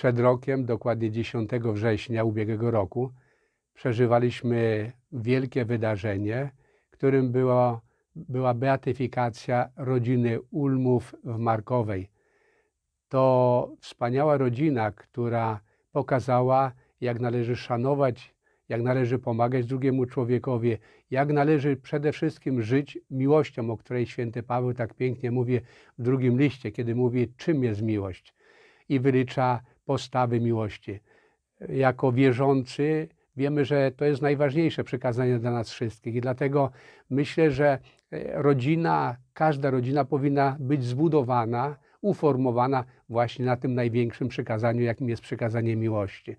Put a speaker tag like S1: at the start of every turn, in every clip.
S1: Przed rokiem, dokładnie 10 września ubiegłego roku, przeżywaliśmy wielkie wydarzenie, którym było, była beatyfikacja rodziny Ulmów w Markowej. To wspaniała rodzina, która pokazała, jak należy szanować, jak należy pomagać drugiemu człowiekowi, jak należy przede wszystkim żyć miłością, o której święty Paweł tak pięknie mówi w drugim liście, kiedy mówi, czym jest miłość i wylicza postawy miłości. Jako wierzący wiemy, że to jest najważniejsze przekazanie dla nas wszystkich i dlatego myślę, że e, rodzina, każda rodzina powinna być zbudowana, uformowana właśnie na tym największym przykazaniu, jakim jest przekazanie miłości.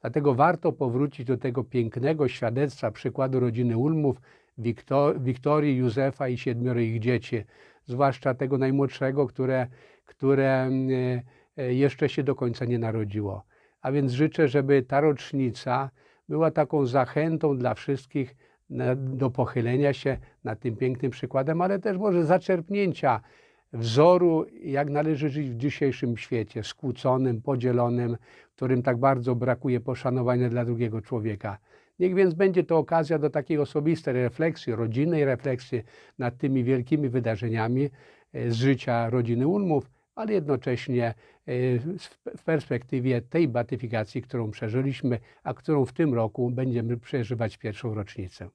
S1: Dlatego warto powrócić do tego pięknego świadectwa, przykładu rodziny Ulmów, Wiktor- Wiktorii, Józefa i siedmioro ich dzieci, zwłaszcza tego najmłodszego, które, które mm, e, jeszcze się do końca nie narodziło. A więc życzę, żeby ta rocznica była taką zachętą dla wszystkich do pochylenia się nad tym pięknym przykładem, ale też może zaczerpnięcia wzoru, jak należy żyć w dzisiejszym świecie, skłóconym, podzielonym, w którym tak bardzo brakuje poszanowania dla drugiego człowieka. Niech więc będzie to okazja do takiej osobistej refleksji, rodzinnej refleksji nad tymi wielkimi wydarzeniami e, z życia rodziny Ulmów, ale jednocześnie e, w- perspektywie tej beatyfikacji, którą przeżyliśmy, a którą w tym roku będziemy przeżywać pierwszą rocznicę.